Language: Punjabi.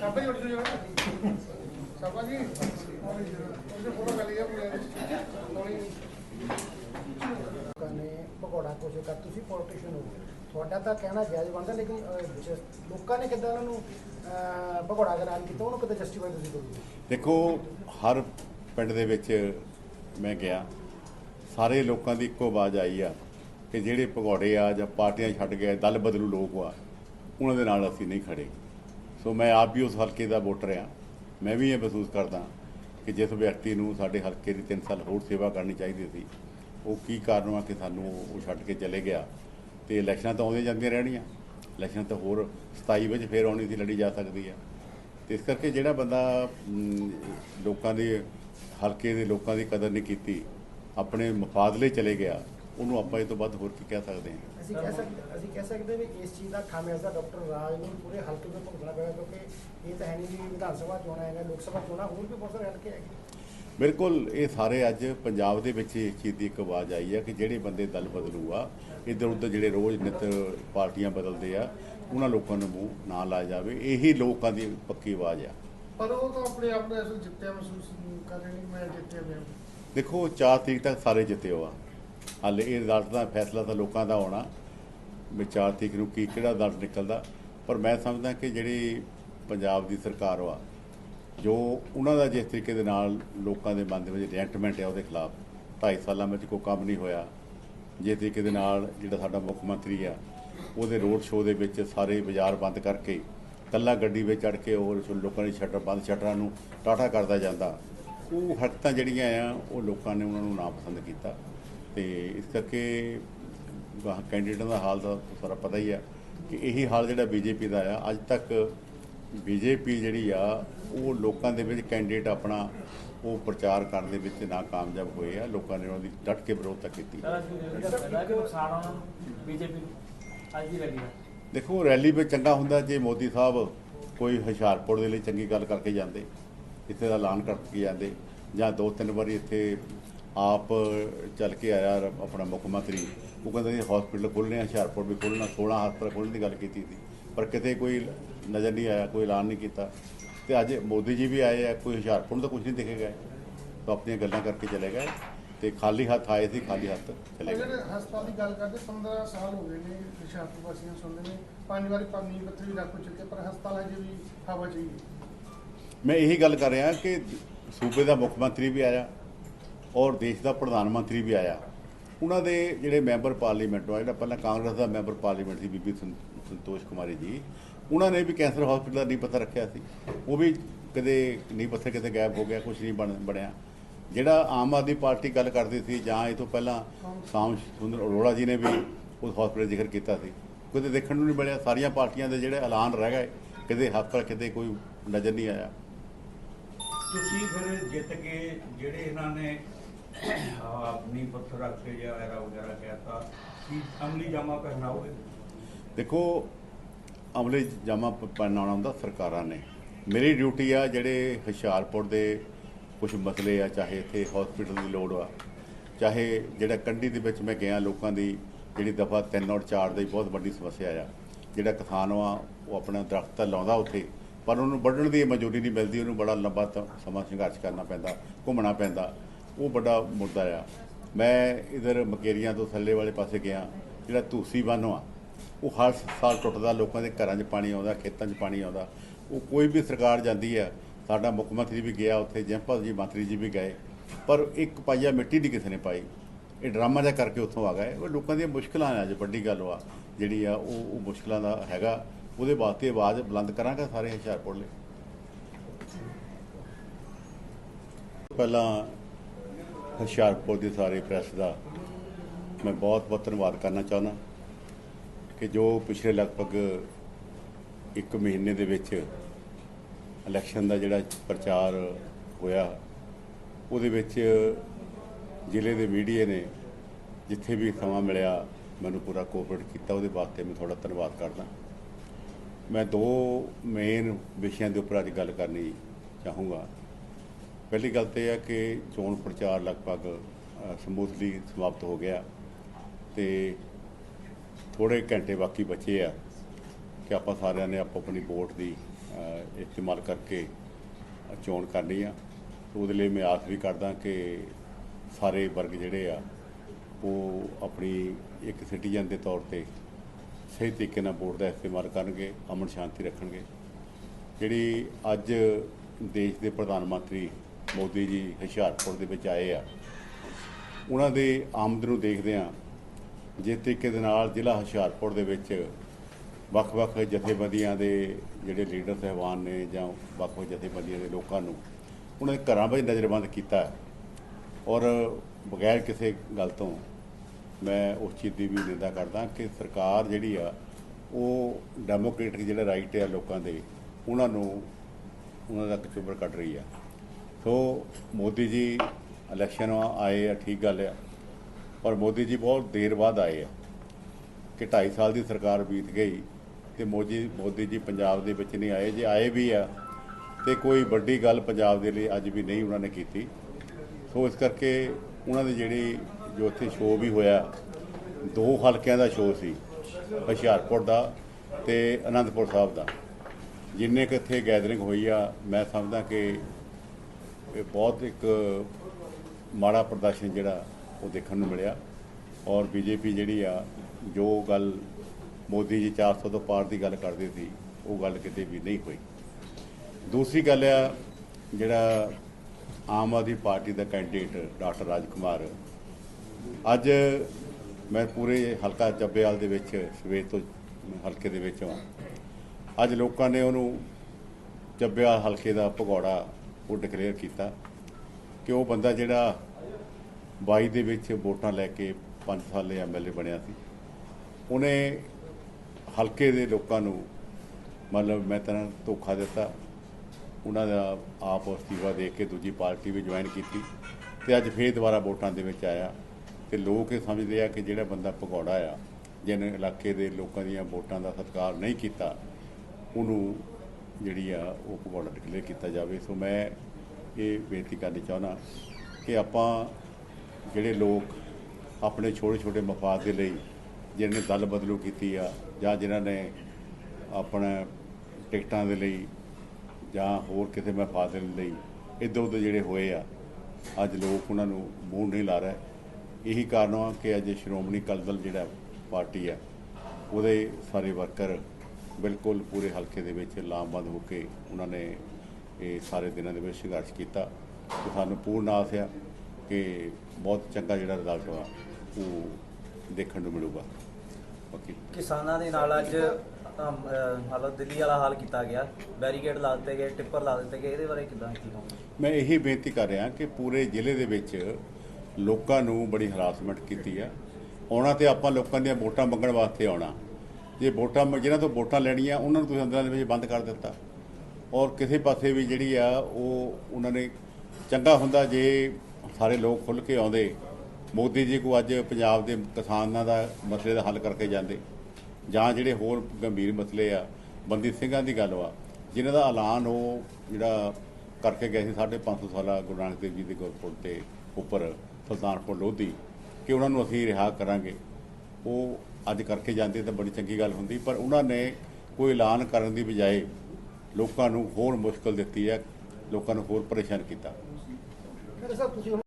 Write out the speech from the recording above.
ਸਾਬਾ ਜੀ ਉੱਠ ਜਾਓ। ਸਾਬਾ ਜੀ। ਉਹਦੇ ਫੋਟੋ ਕਰ ਲਿਆ ਪੂਰੇ ਥੋੜੀ ਲੋਕਾਂ ਨੇ ਭਗੌੜਾ ਕੋਸ਼ਿਸ਼ ਕਰ ਤੁਸੀਂ ਪੋਲੀਟੀਸ਼ੀਅਨ ਹੋ। ਤੁਹਾਡਾ ਤਾਂ ਕਹਿਣਾ ਜਾਇਜ਼ ਬਣਦਾ ਲੇਕਿਨ ਅਹ, ਜ- ਲੋਕਾਂ ਨੇ ਕਿੱਦਾਂ ਉਹਨਾਂ ਨੂੰ ਅਹ, ਭਗੌੜਾ ਐਲਾਨ ਕੀਤਾ ਉਹਨੂੰ ਕਿੱਦਾਂ ਜਸਟੀਫਾਈ ਤੁਸੀਂ ਕਰੋਗੇ? ਦੇਖੋ ਹਰ ਪਿੰਡ ਦੇ ਵਿੱਚ ਮੈਂ ਗਿਆ। ਸਾਰੇ ਲੋਕਾਂ ਦੀ ਇੱਕੋ ਆਵਾਜ਼ ਆਈ ਆ ਕਿ ਜਿਹੜੇ ਭਗੌੜੇ ਆ ਜਾਂ ਪਾਰਟੀਆਂ ਛੱਡ ਗਏ ਦਲ ਬਦਲੂ ਲੋਕ ਆ ਉਹਨਾਂ ਦੇ ਨਾਲ ਅਸੀਂ ਨਹੀਂ ਖੜੇ। ਸੋ ਮੈਂ ਆਪ ਵੀ ਉਸ ਹਲਕੇ ਦਾ ਵੋਟਰ ਆ ਮੈਂ ਵੀ ਇਹ ਮਹਿਸੂਸ ਕਰਦਾ ਕਿ ਜਿਸ ਵਿਅਕਤੀ ਨੂੰ ਸਾਡੇ ਹਲਕੇ ਦੀ 3 ਸਾਲ ਹੋਰ ਸੇਵਾ ਕਰਨੀ ਚਾਹੀਦੀ ਸੀ, ਉਹ ਕੀ ਕਾਰਨ ਆ ਕਿ ਸਾਨੂੰ ਉਹ ਛੱਡ ਕੇ ਚਲੇ ਗਿਆ? ਤੇ ਇਲੈਕਸ਼ਨਾਂ ਤਾਂ ਆਉਂਦੀਆਂ ਜਾਂਦੀਆਂ ਰਹਿਣੀਆਂ। ਇਲੈਕਸ਼ਨ ਤਾਂ ਹੋਰ 27 ਵਿੱਚ ਫੇਰ ਆਉਣੀ ਸੀ, ਲੜੀ ਜਾ ਸਕਦੀ ਆ। ਤੇ ਇਸ ਕਰਕੇ ਜਿਹੜਾ ਬੰਦਾ ਲੋਕਾਂ ਦੇ, ਹਲਕੇ ਦੇ ਲੋਕਾਂ ਦੀ ਕਦਰ ਨਹੀਂ ਕੀਤੀ, ਆਪਣੇ ਮਫਾਦਲੇ ਚਲੇ ਗਿਆ ਉਹਨੂੰ ਆਪਾਂ ਇਹ ਤੋਂ ਵੱਧ ਹੋਰ ਕੀ ਕਹਿ ਸਕਦੇ ਹਾਂ। ਅਸੀਂ ਕਹਿ ਸਕਦੇ ਅਸੀਂ ਕਹਿ ਸਕਦੇ ਵੀ ਇਸ ਚੀਜ਼ ਦਾ ਖਾਮਿਆਜ਼ਾ ਡਾਕਟਰ ਰਾਜ ਨੂੰ ਪੂਰੇ ਹਲਕੇ ਤੋਂ ਭੁਗਤਣਾ ਪਿਆ ਕਿਉਂਕਿ ਇਹ ਤਾਂ ਹੈ ਨਹੀਂ ਵੀ ਵਿਧਾਨ ਸਭਾ ਚੋਣਾਂ ਹੈਗਾ ਲੋਕ ਸਭਾ ਚੋਣਾਂ ਹੋਰ ਵੀ ਬਹੁਤ ਸਾਰੇ ਹਲਕੇ ਹੈਗੇ। ਬਿਲਕੁਲ ਇਹ ਸਾਰੇ ਅੱਜ ਪੰਜਾਬ ਦੇ ਵਿੱਚ ਇਸ ਚੀਜ਼ ਦੀ ਇੱਕ ਆਵਾਜ਼ ਆਈ ਹੈ ਕਿ ਜਿਹੜੇ ਬੰਦੇ ਦਲ ਬਦਲੂ ਆ ਇੱਧਰ ਉੱਧਰ ਜਿਹੜੇ ਰੋਜ਼ ਨਿਤ ਪਾਰਟੀਆਂ ਬਦਲਦੇ ਆ ਉਹਨਾਂ ਲੋਕਾਂ ਨੂੰ ਮੂੰਹ ਨਾ ਲਾਇਆ ਜਾਵੇ ਇਹੀ ਲੋਕਾਂ ਦੀ ਪੱਕੀ ਆਵਾਜ਼ ਆ। ਪਰ ਉਹ ਤਾਂ ਆਪਣੇ ਆਪ ਨੂੰ ਐਸਾ ਜਿੱਤਿਆ ਮਹਿਸੂਸ ਕਰ ਰਹੇ ਨੇ ਮੈਂ ਜਿੱਤਿਆ ਮੈਂ ਦੇਖੋ 4 ਤਰੀਕ ਤੱਕ ਸਾਰੇ ਜਿੱਤੇ ਹੋ ਆ ਹਾਲੇ ਇਹ ਰਿਜ਼ਲਟ ਦਾ ਫੈਸਲਾ ਤਾਂ ਲੋਕਾਂ ਦਾ ਹੋਣਾ, ਵੀ 4 ਤਰੀਕ ਨੂੰ ਕੀ, ਕਿਹੜਾ ਰਿਜ਼ਲਟ ਨਿਕਲਦਾ। ਪਰ ਮੈਂ ਸਮਝਦਾ ਕਿ ਜਿਹੜੀ ਪੰਜਾਬ ਦੀ ਸਰਕਾਰ ਵਾ, ਜੋ ਉਹਨਾਂ ਦਾ ਜਿਸ ਤਰੀਕੇ ਦੇ ਨਾਲ ਲੋਕਾਂ ਦੇ ਮਨ ਦੇ ਵਿੱਚ ਰਿਐਕਟਮੈਂਟ ਹੈ ਉਹਦੇ ਖਿਲਾਫ 2.5 ਸਾਲਾਂ ਵਿੱਚ ਕੋਈ ਕੰਮ ਨਹੀਂ ਹੋਇਆ। ਜਿਸ ਤਰੀਕੇ ਦੇ ਨਾਲ ਜਿਹੜਾ ਸਾਡਾ ਮੁੱਖ ਮੰਤਰੀ ਆ, ਉਹਦੇ ਰੋਡ ਸ਼ੋਅ ਦੇ ਵਿੱਚ ਸਾਰੇ ਬਾਜ਼ਾਰ ਬੰਦ ਕਰਕੇ ਕੱਲਾ ਗੱਡੀ ਵਿੱਚ ਚੜ ਕੇ ਹੋਰ ਲੋਕਾਂ ਦੇ ਸ਼ਟਰ ਬੰਦ ਸ਼ਟਰਾਂ ਨੂੰ ਟਾਟਾ ਕਰਦਾ ਜਾਂਦਾ। ਉਹ ਹਰਕਤਾਂ ਜਿਹੜੀਆਂ ਆ, ਉਹ ਲੋਕਾਂ ਨੇ ਉਹਨਾਂ ਨੂੰ ਨਾ ਪਸੰਦ ਕੀਤਾ। ਤੇ ਇਸ ਕਰਕੇ ਗਾਹ ਕੈਂਡੀਡੇਟਾਂ ਦਾ ਹਾਲ ਦਾ ਸਾਰਾ ਪਤਾ ਹੀ ਆ ਕਿ ਇਹੀ ਹਾਲ ਜਿਹੜਾ ਬੀਜੇਪੀ ਦਾ ਆ। ਅੱਜ ਤੱਕ ਬੀਜੇਪੀ ਜਿਹੜੀ ਆ ਉਹ ਲੋਕਾਂ ਦੇ ਵਿੱਚ ਕੈਂਡੀਡੇਟ ਆਪਣਾ ਉਹ ਪ੍ਰਚਾਰ ਕਰਨ ਦੇ ਵਿੱਚ ਨਾ ਕਾਮਯਾਬ ਹੋਏ ਆ। ਲੋਕਾਂ ਨੇ ਉਹਨਾਂ ਦੀ ਡਟ ਕੇ ਵਿਰੋਧਤਾ ਕੀਤੀ। ਦੇਖੋ ਰੈਲੀ ਵਿੱਚ ਚੰਗਾ ਹੁੰਦਾ ਜੇ ਮੋਦੀ ਸਾਹਿਬ ਕੋਈ ਹੁਸ਼ਿਆਰਪੁਰ ਦੇ ਲਈ ਚੰਗੀ ਗੱਲ ਕਰਕੇ ਜਾਂਦੇ ਇੱਥੇ ਦਾ ਐਲਾਨ ਕਰਕੇ ਜਾਂਦੇ ਜਾਂ ਦੋ ਤਿੰਨ ਵਾਰੀ ਇੱਥੇ ਆਪ ਚੱਲ ਕੇ ਆਇਆ ਆਪਣਾ ਮੁੱਖ ਮੰਤਰੀ ਉਹ ਕਹਿੰਦਾ ਜੀ ਹਸਪੀਟਲ ਖੋਲ੍ਹਣੇ ਆ ਹੁਸ਼ਿਆਰਪੁਰ ਵੀ ਖੋਲ੍ਹਣਾ 16 ਹਸਪਤਾਲ ਖੋਲ੍ਹਣ ਦੀ ਗੱਲ ਕੀਤੀ ਸੀ ਪਰ ਕਿਤੇ ਕੋਈ ਨਜ਼ਰ ਨਹੀਂ ਆਇਆ ਕੋਈ ਐਲਾਨ ਨਹੀਂ ਕੀਤਾ। ਤੇ ਅੱਜ ਮੋਦੀ ਜੀ ਵੀ ਆਏ ਆ ਕੋਈ ਹੁਸ਼ਿਆਰਪੁਰ ਨੂੰ ਤਾਂ ਕੁਝ ਨਹੀਂ ਦਿਖੇ ਗਏ ਤਾਂ ਆਪਣੀਆਂ ਗੱਲਾਂ ਕਰਕੇ ਚਲੇ ਗਏ ਤੇ ਖਾਲੀ ਹੱਥ ਆਏ ਸੀ ਖਾਲੀ ਹੱਥ ਚਲੇ ਗਏ। ਹਸਪਤਾਲ ਦੀ ਗੱਲ ਕਰਦੇ 15 ਸਾਲ ਹੋ ਗਏ ਨੇ ਹੁਸ਼ਿਆਰਪੁਰ ਵਾਸੀਆਂ ਸੁਣਦੇ ਨੇ ਪੰਜ ਵਾਰੀ ਪਾਣੀ ਪੱਥਰ ਰੱਖ ਚੁੱਕੇ ਪਰ ਹਸਪਤਾਲ ਹਜੇ ਵੀ ਹਵਾ ਚਾਹੀਏ ਮੈਂ ਇਹੀ ਗੱਲ ਕਰ ਰਿਹਾ ਕਿ ਸੂਬੇ ਦਾ ਮੁੱਖ ਮੰਤਰੀ ਵੀ ਆਇਆ ਔਰ ਦੇਸ਼ ਦਾ ਪ੍ਰਧਾਨ ਮੰਤਰੀ ਵੀ ਆਇਆ। ਉਹਨਾਂ ਦੇ ਜਿਹੜੇ ਮੈਂਬਰ ਪਾਰਲੀਮੈਂਟ ਆ, ਜਿਹੜਾ ਪਹਿਲਾਂ ਕਾਂਗਰਸ ਦਾ ਮੈਂਬਰ ਪਾਰਲੀਮੈਂਟ ਸੀ ਬੀਬੀ ਸੰ- ਸੰਤੋਸ਼ ਕੁਮਾਰੀ ਜੀ, ਉਹਨਾਂ ਨੇ ਵੀ ਕੈਂਸਰ ਹਸਪੀਟਲ ਦਾ ਨਹੀਂ ਪਤਾ ਰੱਖਿਆ ਸੀ। ਉਹ ਵੀ ਕਦੇ ਨਹੀਂ ਪੱਥਰ ਕਿਤੇ ਗਾਇਬ ਹੋ ਗਿਆ ਕੁਝ ਨਹੀਂ ਬਣ, ਬਣਿਆ। ਜਿਹੜਾ ਆਮ ਆਦਮੀ ਪਾਰਟੀ ਗੱਲ ਕਰਦੀ ਸੀ, ਜਾਂ ਇਹ ਤੋਂ ਪਹਿਲਾਂ ਸਾਮ ਸੁੰਦਰ ਅਰੋੜਾ ਜੀ ਨੇ ਵੀ ਉਸ ਹਸਪੀਟਲ ਜ਼ਿਕਰ ਕੀਤਾ ਸੀ। ਕਿਤੇ ਦੇਖਣ ਨੂੰ ਨਹੀਂ ਮਿਲਿਆ, ਸਾਰੀਆਂ ਪਾਰਟੀਆਂ ਦੇ ਜਿਹੜੇ ਐਲਾਨ ਰਹਿ ਗਏ, ਕਿਤੇ ਹਸਪਤਾਲ ਕਿਤੇ ਕੋਈ ਨਜ਼ਰ ਨਹੀਂ ਆਇਆ। ਤੁਸੀਂ ਫਿਰ ਜਿੱਤ ਕੇ ਜਿਹੜੇ ਇਹਨਾਂ ਨੇ ਆਪਣੀ ਪੱਥਰ ਰੱਖ ਕੇ ਜਾਂ ਐਰਾ ਵਗੈਰਾ ਕਹਿਤਾ। ਕੀ ਅਮਲੀ ਜਾਮਾ ਪਹਿਨਾਓਗੇ? ਦੇਖੋ, ਅਮਲੇ ਜਾਮਾ ਪਹਿਨਾਉਣਾ ਹੁੰਦਾ ਸਰਕਾਰਾਂ ਨੇ। ਮੇਰੀ ਡਿਊਟੀ ਆ ਜਿਹੜੇ ਹੁਸ਼ਿਆਰਪੁਰ ਦੇ ਕੁਝ ਮਸਲੇ ਆ, ਚਾਹੇ ਇੱਥੇ ਹਸਪੀਟਲ ਦੀ ਲੋੜ ਆ, ਚਾਹੇ ਜਿਹੜਾ ਕੰਢੀ ਦੇ ਵਿੱਚ ਮੈਂ ਗਿਆ ਲੋਕਾਂ ਦੀ, ਜਿਹੜੀ ਦਫਾ 3 ਔਰ 4 ਦੀ ਬਹੁਤ ਵੱਡੀ ਸਮੱਸਿਆ ਆ। ਜਿਹੜਾ ਕਿਸਾਨ ਆ, ਉਹ ਆਪਣਾ ਦਰਖਤ ਲਾਉਂਦਾ ਉੱਥੇ, ਪਰ ਉਹਨੂੰ ਵੱਢਣ ਦੀ ਮਨਜ਼ੂਰੀ ਨਹੀਂ ਮਿਲਦੀ, ਉਹਨੂੰ ਬੜਾ ਲੰਬਾ ਸਮਾਂ ਸੰਘਰਸ਼ ਕਰਨਾ ਪੈਂਦਾ, ਘੁੰਮਣਾ ਪੈਂਦਾ। ਉਹ ਵੱਡਾ ਮੁੱਦਾ ਆ। ਮੈਂ ਇਧਰ ਮਕੇਰੀਆਂ ਤੋਂ ਥੱਲੇ ਵਾਲੇ ਪਾਸੇ ਗਿਆ, ਜਿਹੜਾ ਧੂਸੀ ਬੰਨ ਆ, ਉਹ ਹਰ ਸਾਲ ਟੁੱਟਦਾ, ਲੋਕਾਂ ਦੇ ਘਰਾਂ 'ਚ ਪਾਣੀ ਆਉਂਦਾ, ਖੇਤਾਂ 'ਚ ਪਾਣੀ ਆਉਂਦਾ। ਉਹ ਕੋਈ ਵੀ ਸਰਕਾਰ ਜਾਂਦੀ ਆ, ਸਾਡਾ ਮੁੱਖ ਮੰਤਰੀ ਵੀ ਗਿਆ ਉੱਥੇ ਜੰਪਲ ਜੀ ਮੰਤਰੀ ਜੀ ਵੀ ਗਏ, ਪਰ ਇੱਕ ਪਾਈਆ ਮਿੱਟੀ ਨਹੀਂ ਕਿਸੇ ਨੇ ਪਾਈ। ਇਹ ਡਰਾਮਾ ਜਿਹਾ ਕਰਕੇ ਉੱਥੋਂ ਆ ਗਏ। ਉਹ ਲੋਕਾਂ ਦੀਆਂ ਮੁਸ਼ਕਲਾਂ ਆ, ਅੱਜ ਵੱਡੀ ਗੱਲ ਵਾ ਜਿਹੜੀ ਆ, ਉਹ ਉਹ ਮੁਸ਼ਕਲਾਂ ਦਾ ਹੈਗਾ। ਉਹਦੇ ਵਾਸਤੇ ਆਵਾਜ਼ ਬੁਲੰਦ ਕਰਾਂਗਾ ਸਾਰੇ ਹੁਸ਼ਿਆਰਪੁਰ ਲਈ ਪਹਿਲਾਂ ਹੁਸ਼ਿਆਰਪੁਰ ਦੇ ਸਾਰੇ ਪ੍ਰੈਸ ਦਾ ਮੈਂ ਬਹੁਤ ਬਹੁਤ ਧੰਨਵਾਦ ਕਰਨਾ ਚਾਹੁੰਦਾ ਕਿ ਜੋ ਪਿਛਲੇ ਲਗਭਗ ਇੱਕ ਮਹੀਨੇ ਦੇ ਵਿੱਚ ਇਲੈਕਸ਼ਨ ਦਾ ਜਿਹੜਾ ਪ੍ਰਚਾਰ ਹੋਇਆ, ਉਹਦੇ ਵਿੱਚ ਜ਼ਿਲ੍ਹੇ ਦੇ ਮੀਡੀਆ ਨੇ ਜਿੱਥੇ ਵੀ ਸਮਾਂ ਮਿਲਿਆ ਮੈਨੂੰ ਪੂਰਾ ਕੋਆਪਰੇਟ ਕੀਤਾ, ਉਹਦੇ ਵਾਸਤੇ ਮੈਂ ਤੁਹਾਡਾ ਧੰਨਵਾਦ ਕਰਦਾ। ਮੈਂ ਦੋ ਮੇਨ ਵਿਸ਼ਿਆਂ ਦੇ ਉੱਪਰ ਅੱਜ ਗੱਲ ਕਰਨੀ ਚਾਹੂੰਗਾ। ਪਹਿਲੀ ਗੱਲ ਤੇ ਇਹ ਹੈ ਕਿ ਚੋਣ ਪ੍ਰਚਾਰ ਲਗਭਗ ਸਮੂਥਲੀ ਸਮਾਪਤ ਹੋ ਗਿਆ ਤੇ ਥੋੜੇ ਘੰਟੇ ਬਾਕੀ ਬਚੇ ਆ ਕਿ ਆਪਾਂ ਸਾਰਿਆਂ ਨੇ ਆਪੋ ਆਪਣੀ ਵੋਟ ਦੀ ਇਸਤੇਮਾਲ ਕਰਕੇ ਚੋਣ ਕਰਨੀ ਆ। ਉਹਦੇ ਲਈ ਮੈਂ ਆਸ ਵੀ ਕਰਦਾ ਕਿ ਸਾਰੇ ਵਰਗ ਜਿਹੜੇ ਆ, ਉਹ ਆਪਣੀ ਇੱਕ ਸਿਟੀਜ਼ਨ ਦੇ ਤੌਰ ਤੇ ਸਹੀ ਤਰੀਕੇ ਨਾਲ ਵੋਟ ਦਾ ਇਸਤੇਮਾਲ ਕਰਨਗੇ, ਅਮਨ ਸ਼ਾਂਤੀ ਰੱਖਣਗੇ। ਜਿਹੜੀ ਅੱਜ ਦੇਸ਼ ਦੇ ਪ੍ਰਧਾਨ ਮੰਤਰੀ ਮੋਦੀ ਜੀ ਹੁਸ਼ਿਆਰਪੁਰ ਦੇ ਵਿੱਚ ਆਏ ਆ। ਉਹਨਾਂ ਦੇ ਆਮਦ ਨੂੰ ਦੇਖਦੇ ਆ ਜਿਸ ਤਰੀਕੇ ਦੇ ਨਾਲ ਜ਼ਿਲ੍ਹਾ ਹੁਸ਼ਿਆਰਪੁਰ ਦੇ ਵਿੱਚ ਵੱਖ-ਵੱਖ ਜਥੇਬੰਦੀਆਂ ਦੇ ਜਿਹੜੇ ਲੀਡਰ ਸਹਿਬਾਨ ਨੇ ਜਾਂ ਵੱਖ-ਵੱਖ ਜਥੇਬੰਦੀਆਂ ਦੇ ਲੋਕਾਂ ਨੂੰ ਉਹਨਾਂ ਦੇ ਘਰਾਂ ਵਿੱਚ ਨਜ਼ਰਬੰਦ ਕੀਤਾ ਹੈ। ਔਰ ਬਗੈਰ ਕਿਸੇ ਗੱਲ ਤੋਂ ਮੈਂ ਉਸ ਚੀਜ਼ ਦੀ ਵੀ ਨਿੰਦਾ ਕਰਦਾ ਕਿ ਸਰਕਾਰ ਜਿਹੜੀ ਆ, ਉਹ ਡੈਮੋਕ੍ਰੈਟਿਕ ਜਿਹੜਾ ਰਾਈਟ ਆ ਲੋਕਾਂ ਦੇ, ਉਹਨਾਂ ਨੂੰ, ਉਹਨਾਂ ਦਾ ਕਚੂਬਰ ਕੱਢ ਰਹੀ ਆ। ਸੋ ਮੋਦੀ ਜੀ ਇਲੈਕਸ਼ਨ ਆਏ ਆ, ਠੀਕ ਗੱਲ ਆ। ਪਰ ਮੋਦੀ ਜੀ ਬਹੁਤ ਦੇਰ ਬਾਅਦ ਆਏ ਆ ਕਿ 2.5 ਸਾਲ ਦੀ ਸਰਕਾਰ ਬੀਤ ਗਈ ਤੇ ਮੋਦੀ ਮੋਦੀ ਜੀ ਪੰਜਾਬ ਦੇ ਵਿੱਚ ਨਹੀਂ ਆਏ। ਜੇ ਆਏ ਵੀ ਆ ਤੇ ਕੋਈ ਵੱਡੀ ਗੱਲ ਪੰਜਾਬ ਦੇ ਲਈ ਅੱਜ ਵੀ ਨਹੀਂ ਉਹਨਾਂ ਨੇ ਕੀਤੀ। ਸੋ ਇਸ ਕਰਕੇ ਉਹਨਾਂ ਦੀ ਜਿਹੜੀ ਜੋ ਉੱਥੇ ਸ਼ੋਅ ਵੀ ਹੋਇਆ, ਦੋ ਹਲਕਿਆਂ ਦਾ ਸ਼ੋਅ ਸੀ, ਹੁਸ਼ਿਆਰਪੁਰ ਦਾ ਤੇ ਅਨੰਦਪੁਰ ਸਾਹਿਬ ਦਾ। ਜਿੰਨੇ ਕੁ ਇੱਥੇ ਗੈਦਰਿੰਗ ਹੋਈ ਆ, ਮੈਂ ਸਮਝਦਾ ਕਿ ਇਹ ਬਹੁਤ ਇੱਕ ਮਾੜਾ ਪ੍ਰਦਰਸ਼ਨ ਜਿਹੜਾ ਉਹ ਦੇਖਣ ਨੂੰ ਮਿਲਿਆ। ਔਰ ਬੀਜੇਪੀ ਜਿਹੜੀ ਆ, ਜੋ ਗੱਲ ਮੋਦੀ ਜੀ 400 ਤੋਂ ਪਾਰ ਦੀ ਗੱਲ ਕਰਦੇ ਸੀ, ਉਹ ਗੱਲ ਕਿਤੇ ਵੀ ਨਹੀਂ ਹੋਈ। ਦੂਸਰੀ ਗੱਲ ਆ, ਜਿਹੜਾ ਆਮ ਆਦਮੀ ਪਾਰਟੀ ਦਾ ਕੈਂਡੀਡੇਟ ਡਾਕਟਰ ਰਾਜਕੁਮਾਰ, ਅੱਜ ਮੈਂ ਪੂਰੇ ਹਲਕਾ ਚੱਬੇਵਾਲ ਦੇ ਵਿੱਚ, ਸਵੇਰ ਤੋਂ ਹਲਕੇ ਦੇ ਵਿੱਚ ਹਾਂ। ਅੱਜ ਲੋਕਾਂ ਨੇ ਉਹਨੂੰ ਚੱਬੇਵਾਲ ਹਲਕੇ ਦਾ ਭਗੌੜਾ ਉਹ ਡਿਕਲੇਅਰ ਕੀਤਾ ਕਿ ਉਹ ਬੰਦਾ ਜਿਹੜਾ 22 ਦੇ ਵਿੱਚ ਵੋਟਾਂ ਲੈ ਕੇ 5 ਸਾਲੇ ਐਮਐਲਏ ਬਣਿਆ ਸੀ, ਉਹਨੇ ਹਲਕੇ ਦੇ ਲੋਕਾਂ ਨੂੰ ਮਤਲਬ ਮੈਂ ਤਾਂ ਧੋਖਾ ਦਿੱਤਾ, ਉਹਨਾਂ ਦਾ ਆਪ ਅਸਤੀਫਾ ਦੇ ਕੇ ਦੂਜੀ ਪਾਰਟੀ ਵੀ ਜੁਆਇਨ ਕੀਤੀ ਤੇ ਅੱਜ ਫੇਰ ਦੁਬਾਰਾ ਵੋਟਾਂ ਦੇ ਵਿੱਚ ਆਇਆ ਤੇ ਲੋਕ ਇਹ ਸਮਝਦੇ ਆ ਕਿ ਜਿਹੜਾ ਬੰਦਾ ਭਗੌੜਾ ਆ, ਜਿਹਨੇ ਇਲਾਕੇ ਦੇ ਲੋਕਾਂ ਦੀਆਂ ਵੋਟਾਂ ਦਾ ਸਤਿਕਾਰ ਨਹੀਂ ਕੀਤਾ, ਉਹਨੂੰ ਜਿਹੜੀ ਆ, ਉਹ ਭਗੌੜਾ ਡਿਕਲੇਅਰ ਕੀਤਾ ਜਾਵੇ। ਸੋ ਮੈਂ ਇਹ ਬੇਨਤੀ ਕਰਨੀ ਚਾਹੁੰਦਾ ਕਿ ਆਪਾਂ ਜਿਹੜੇ ਲੋਕ ਆਪਣੇ ਛੋਟੇ ਛੋਟੇ ਮਫਾਦ ਦੇ ਲਈ ਜਿਹਨਾਂ ਨੇ ਦਲ ਬਦਲੂ ਕੀਤੀ ਆ, ਜਾਂ ਜਿਨ੍ਹਾਂ ਨੇ ਆਪਣਾ ਟਿਕਟਾਂ ਦੇ ਲਈ ਜਾਂ ਹੋਰ ਕਿਸੇ ਮਫਾਦ ਦੇ ਲਈ ਇੱਧਰ ਉੱਧਰ ਜਿਹੜੇ ਹੋਏ ਆ, ਅੱਜ ਲੋਕ ਉਹਨਾਂ ਨੂੰ ਮੂੰਹ ਨਹੀਂ ਲਾ ਰਹੇ। ਇਹੀ ਕਾਰਨ ਆ ਕਿ ਅੱਜ ਸ਼੍ਰੋਮਣੀ ਅਕਾਲੀ ਦਲ ਜਿਹੜਾ ਪਾਰਟੀ ਆ, ਉਹਦੇ ਸਾਰੇ ਵਰਕਰ ਬਿਲਕੁਲ ਪੂਰੇ ਹਲਕੇ ਦੇ ਵਿੱਚ ਲਾਮਬੰਦ ਹੋ ਕੇ ਉਹਨਾਂ ਨੇ ਇਹ ਸਾਰੇ ਦਿਨਾਂ ਦੇ ਵਿੱਚ ਸੰਘਰਸ਼ ਕੀਤਾ। ਤੇ ਸਾਨੂੰ ਪੂਰਨ ਆਸ ਆ ਕਿ ਬਹੁਤ ਚੰਗਾ ਜਿਹੜਾ ਰਿਜ਼ਲਟ ਆ ਉਹ ਦੇਖਣ ਨੂੰ ਮਿਲੂਗਾ। ਬਾਕੀ ਕਿਸਾਨਾਂ ਦੇ ਨਾਲ ਅੱਜ ਹਾਲਤ ਦਿੱਲੀ ਵਾਲਾ ਹਾਲ ਕੀਤਾ ਗਿਆ। ਬੈਰੀਕੇਡ ਲਾ ਦਿੱਤੇ ਗਏ ਟਿੱਪਰ ਲਾ ਦਿੱਤੇ ਗਏ ਇਹਦੇ ਬਾਰੇ ਕਿਦਾਂ ਕੀ ਕਹੋਗੇ? ਮੈਂ ਇਹੀ ਬੇਨਤੀ ਕਰ ਰਿਹਾ ਕਿ ਪੂਰੇ ਜ਼ਿਲ੍ਹੇ ਦੇ ਵਿੱਚ ਲੋਕਾਂ ਨੂੰ ਬੜੀ ਹਰਾਸਮੈਂਟ ਕੀਤੀ ਆ। ਆਉਣਾ ਤੇ ਆਪਾਂ ਲੋਕਾਂ ਦੀਆਂ ਵੋਟਾਂ ਮੰਗਣ ਵਾਸਤੇ ਆਉਣਾ। ਜੇ ਵੋਟਾਂ ਜਿਹਨਾਂ ਤੋਂ ਵੋਟਾਂ ਲੈਣੀਆਂ, ਉਹਨਾਂ ਨੂੰ ਤੁਸੀਂ ਅੰਦਰਾਂ ਦੇ ਵਿੱਚ ਬੰਦ ਕਰ ਦਿੱਤਾ। ਔਰ ਕਿਸੇ ਪਾਸੇ ਵੀ ਜਿਹੜੀ ਆ, ਉਹ ਉਹਨਾਂ ਨੇ ਚੰਗਾ ਹੁੰਦਾ ਜੇ ਸਾਰੇ ਲੋਕ ਖੁੱਲ ਕੇ ਆਉਂਦੇ। ਮੋਦੀ ਜੀ ਕੋ ਅੱਜ ਪੰਜਾਬ ਦੇ ਕਿਸਾਨਾਂ ਦਾ ਮਸਲੇ ਦਾ ਹੱਲ ਕਰਕੇ ਜਾਂਦੇ। ਜਾਂ ਜਿਹੜੇ ਹੋਰ ਗੰਭੀਰ ਮਸਲੇ ਆ, ਬੰਦੀ ਸਿੰਘਾਂ ਦੀ ਗੱਲ ਵਾ, ਜਿਨ੍ਹਾਂ ਦਾ ਐਲਾਨ ਉਹ ਜਿਹੜਾ ਕਰਕੇ ਗਏ ਸੀ 550 ਸਾਲਾ ਗੁਰੂ ਨਾਨਕ ਦੇਵ ਜੀ ਦੇ ਗੁਰਪੁਰਬ ਤੇ ਉੱਪਰ ਸੁਲਤਾਨਪੁਰ ਲੋਧੀ, ਕਿ ਉਹਨਾਂ ਨੂੰ ਅਸੀਂ ਰਿਹਾ ਕਰਾਂਗੇ। ਉਹ ਅੱਜ ਕਰਕੇ ਜਾਂਦੇ ਤਾਂ ਬੜੀ ਚੰਗੀ ਗੱਲ ਹੁੰਦੀ, ਪਰ ਉਹਨਾਂ ਨੇ ਕੋਈ ਐਲਾਨ ਕਰਨ ਦੀ ਬਜਾਏ ਲੋਕਾਂ ਨੂੰ ਹੋਰ ਮੁਸ਼ਕਲ ਦਿੱਤੀ ਹੈ, ਲੋਕਾਂ ਨੂੰ ਹੋਰ ਪਰੇਸ਼ਾਨ ਕੀਤਾ।